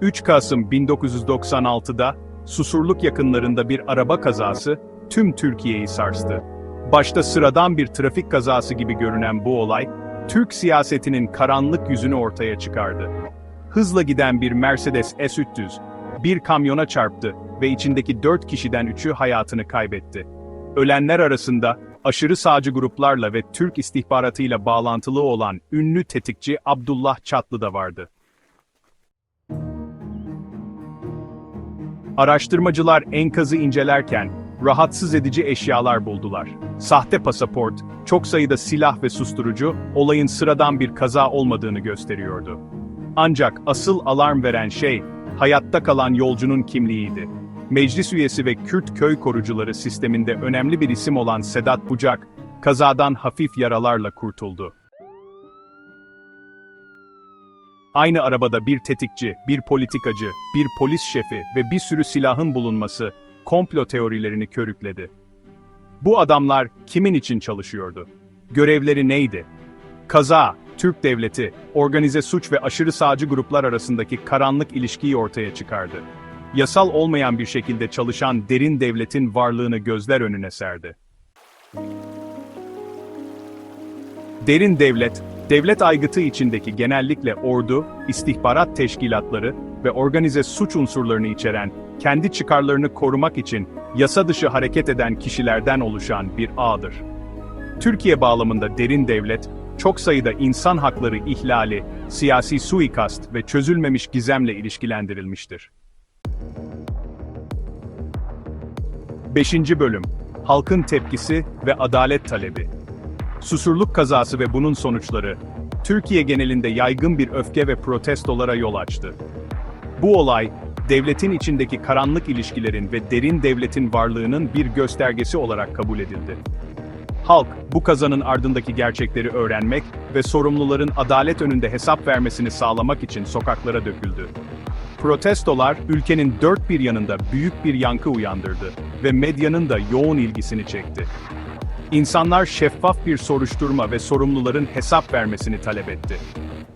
3 Kasım 1996'da Susurluk yakınlarında bir araba kazası tüm Türkiye'yi sarstı. Başta sıradan bir trafik kazası gibi görünen bu olay, Türk siyasetinin karanlık yüzünü ortaya çıkardı. Hızla giden bir Mercedes S300, bir kamyona çarptı ve içindeki 4 kişiden 3'ü hayatını kaybetti. Ölenler arasında aşırı sağcı gruplarla ve Türk istihbaratıyla bağlantılı olan ünlü tetikçi Abdullah Çatlı da vardı. Araştırmacılar enkazı incelerken rahatsız edici eşyalar buldular. Sahte pasaport, çok sayıda silah ve susturucu olayın sıradan bir kaza olmadığını gösteriyordu. Ancak asıl alarm veren şey hayatta kalan yolcunun kimliğiydi. Meclis üyesi ve Kürt köy korucuları sisteminde önemli bir isim olan Sedat Bucak, kazadan hafif yaralarla kurtuldu. Aynı arabada bir tetikçi, bir politikacı, bir polis şefi ve bir sürü silahın bulunması komplo teorilerini körükledi. Bu adamlar kimin için çalışıyordu? Görevleri neydi? Kaza, Türk devleti, organize suç ve aşırı sağcı gruplar arasındaki karanlık ilişkiyi ortaya çıkardı. Yasal olmayan bir şekilde çalışan derin devletin varlığını gözler önüne serdi. Derin devlet, devlet aygıtı içindeki genellikle ordu, istihbarat teşkilatları ve organize suç unsurlarını içeren, kendi çıkarlarını korumak için yasa dışı hareket eden kişilerden oluşan bir ağdır. Türkiye bağlamında derin devlet, çok sayıda insan hakları ihlali, siyasi suikast ve çözülmemiş gizemle ilişkilendirilmiştir. 5. Bölüm Halkın tepkisi ve adalet talebi Susurluk kazası ve bunun sonuçları, Türkiye genelinde yaygın bir öfke ve protestolara yol açtı. Bu olay, devletin içindeki karanlık ilişkilerin ve derin devletin varlığının bir göstergesi olarak kabul edildi. Halk, bu kazanın ardındaki gerçekleri öğrenmek ve sorumluların adalet önünde hesap vermesini sağlamak için sokaklara döküldü. Protestolar, ülkenin dört bir yanında büyük bir yankı uyandırdı ve medyanın da yoğun ilgisini çekti. İnsanlar şeffaf bir soruşturma ve sorumluların hesap vermesini talep etti.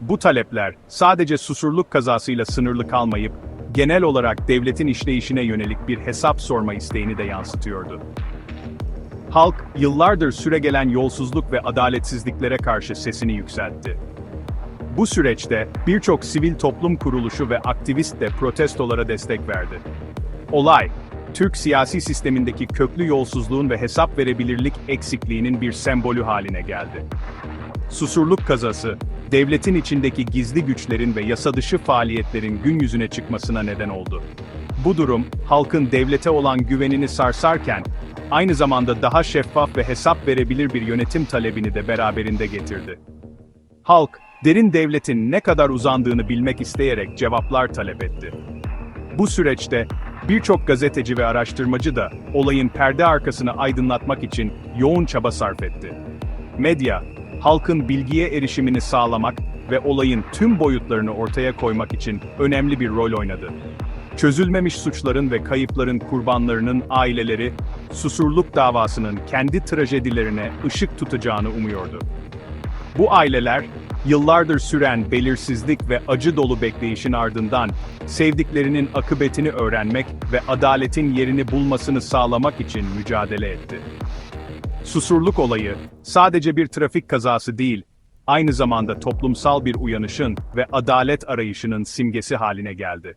Bu talepler sadece susurluk kazasıyla sınırlı kalmayıp genel olarak devletin işleyişine yönelik bir hesap sorma isteğini de yansıtıyordu. Halk yıllardır süregelen yolsuzluk ve adaletsizliklere karşı sesini yükseltti. Bu süreçte birçok sivil toplum kuruluşu ve aktivist de protestolara destek verdi. Olay, Türk siyasi sistemindeki köklü yolsuzluğun ve hesap verebilirlik eksikliğinin bir sembolü haline geldi. Susurluk kazası, devletin içindeki gizli güçlerin ve yasa dışı faaliyetlerin gün yüzüne çıkmasına neden oldu. Bu durum, halkın devlete olan güvenini sarsarken, aynı zamanda daha şeffaf ve hesap verebilir bir yönetim talebini de beraberinde getirdi. Halk, derin devletin ne kadar uzandığını bilmek isteyerek cevaplar talep etti. Bu süreçte birçok gazeteci ve araştırmacı da olayın perde arkasını aydınlatmak için yoğun çaba sarf etti. Medya, halkın bilgiye erişimini sağlamak ve olayın tüm boyutlarını ortaya koymak için önemli bir rol oynadı. Çözülmemiş suçların ve kayıpların kurbanlarının aileleri, susurluk davasının kendi trajedilerine ışık tutacağını umuyordu. Bu aileler, yıllardır süren belirsizlik ve acı dolu bekleyişin ardından, sevdiklerinin akıbetini öğrenmek ve adaletin yerini bulmasını sağlamak için mücadele etti. Susurluk olayı, sadece bir trafik kazası değil, aynı zamanda toplumsal bir uyanışın ve adalet arayışının simgesi haline geldi.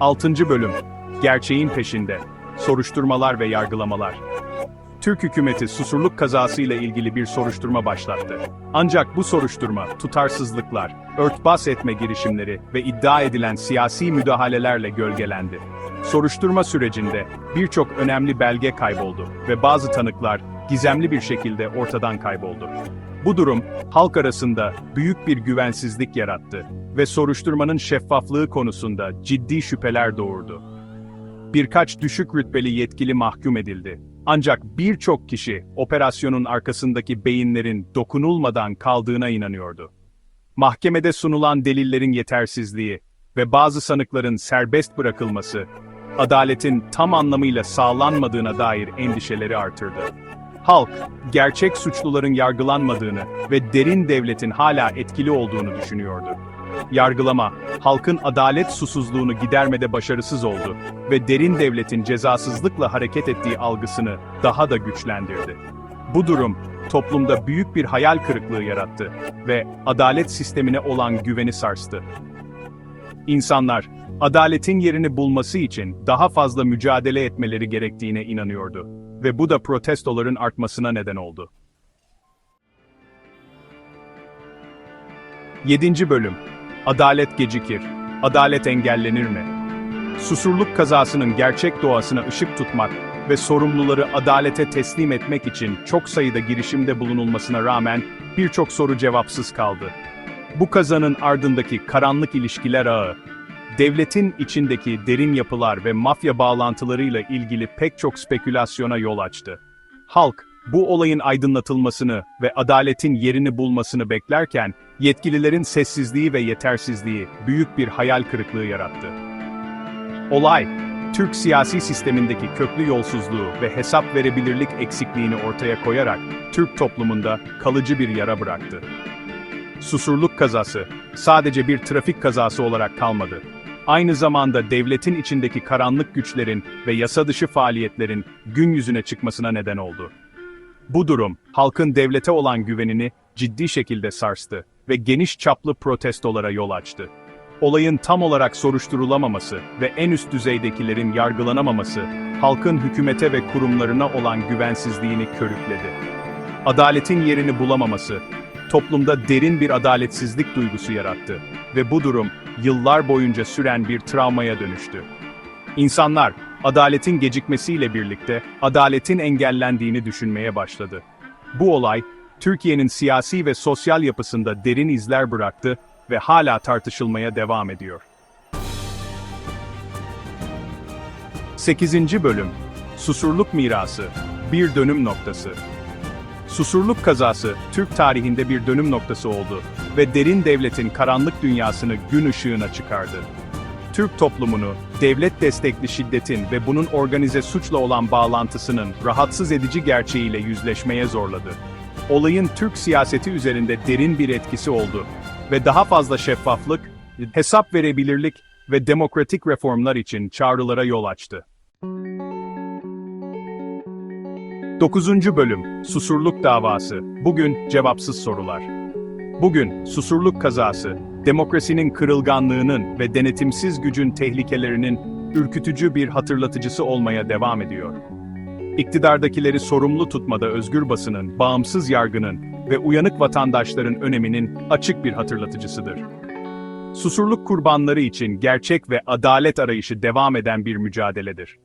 6. Bölüm Gerçeğin peşinde Soruşturmalar ve yargılamalar Türk hükümeti susurluk kazasıyla ilgili bir soruşturma başlattı. Ancak bu soruşturma, tutarsızlıklar, örtbas etme girişimleri ve iddia edilen siyasi müdahalelerle gölgelendi. Soruşturma sürecinde birçok önemli belge kayboldu ve bazı tanıklar gizemli bir şekilde ortadan kayboldu. Bu durum, halk arasında büyük bir güvensizlik yarattı ve soruşturmanın şeffaflığı konusunda ciddi şüpheler doğurdu. Birkaç düşük rütbeli yetkili mahkum edildi. Ancak birçok kişi operasyonun arkasındaki beyinlerin dokunulmadan kaldığına inanıyordu. Mahkemede sunulan delillerin yetersizliği ve bazı sanıkların serbest bırakılması, adaletin tam anlamıyla sağlanmadığına dair endişeleri artırdı. Halk, gerçek suçluların yargılanmadığını ve derin devletin hala etkili olduğunu düşünüyordu. Yargılama, halkın adalet susuzluğunu gidermede başarısız oldu ve derin devletin cezasızlıkla hareket ettiği algısını daha da güçlendirdi. Bu durum, toplumda büyük bir hayal kırıklığı yarattı ve adalet sistemine olan güveni sarstı. İnsanlar, adaletin yerini bulması için daha fazla mücadele etmeleri gerektiğine inanıyordu ve bu da protestoların artmasına neden oldu. 7. Bölüm Adalet gecikir. Adalet engellenir mi? Susurluk kazasının gerçek doğasına ışık tutmak ve sorumluları adalete teslim etmek için çok sayıda girişimde bulunulmasına rağmen birçok soru cevapsız kaldı. Bu kazanın ardındaki karanlık ilişkiler ağı, devletin içindeki derin yapılar ve mafya bağlantılarıyla ilgili pek çok spekülasyona yol açtı. Halk, bu olayın aydınlatılmasını ve adaletin yerini bulmasını beklerken, yetkililerin sessizliği ve yetersizliği büyük bir hayal kırıklığı yarattı. Olay, Türk siyasi sistemindeki köklü yolsuzluğu ve hesap verebilirlik eksikliğini ortaya koyarak Türk toplumunda kalıcı bir yara bıraktı. Susurluk kazası sadece bir trafik kazası olarak kalmadı. Aynı zamanda devletin içindeki karanlık güçlerin ve yasa dışı faaliyetlerin gün yüzüne çıkmasına neden oldu. Bu durum, halkın devlete olan güvenini ciddi şekilde sarstı ve geniş çaplı protestolara yol açtı. Olayın tam olarak soruşturulamaması ve en üst düzeydekilerin yargılanamaması, halkın hükümete ve kurumlarına olan güvensizliğini körükledi. Adaletin yerini bulamaması, toplumda derin bir adaletsizlik duygusu yarattı ve bu durum, yıllar boyunca süren bir travmaya dönüştü. İnsanlar, adaletin gecikmesiyle birlikte adaletin engellendiğini düşünmeye başladı. Bu olay, Türkiye'nin siyasi ve sosyal yapısında derin izler bıraktı ve hala tartışılmaya devam ediyor. 8. Bölüm Susurluk Mirası Bir Dönüm Noktası Susurluk kazası, Türk tarihinde bir dönüm noktası oldu ve derin devletin karanlık dünyasını gün ışığına çıkardı. Türk toplumunu, devlet destekli şiddetin ve bunun organize suçla olan bağlantısının rahatsız edici gerçeğiyle yüzleşmeye zorladı. Olayın Türk siyaseti üzerinde derin bir etkisi oldu ve daha fazla şeffaflık, hesap verebilirlik ve demokratik reformlar için çağrılara yol açtı. 9. Bölüm Susurluk Davası Bugün Cevapsız Sorular Bugün, susurluk kazası, demokrasinin kırılganlığının ve denetimsiz gücün tehlikelerinin ürkütücü bir hatırlatıcısı olmaya devam ediyor. İktidardakileri sorumlu tutmada özgür basının, bağımsız yargının ve uyanık vatandaşların öneminin açık bir hatırlatıcısıdır. Susurluk kurbanları için gerçek ve adalet arayışı devam eden bir mücadeledir.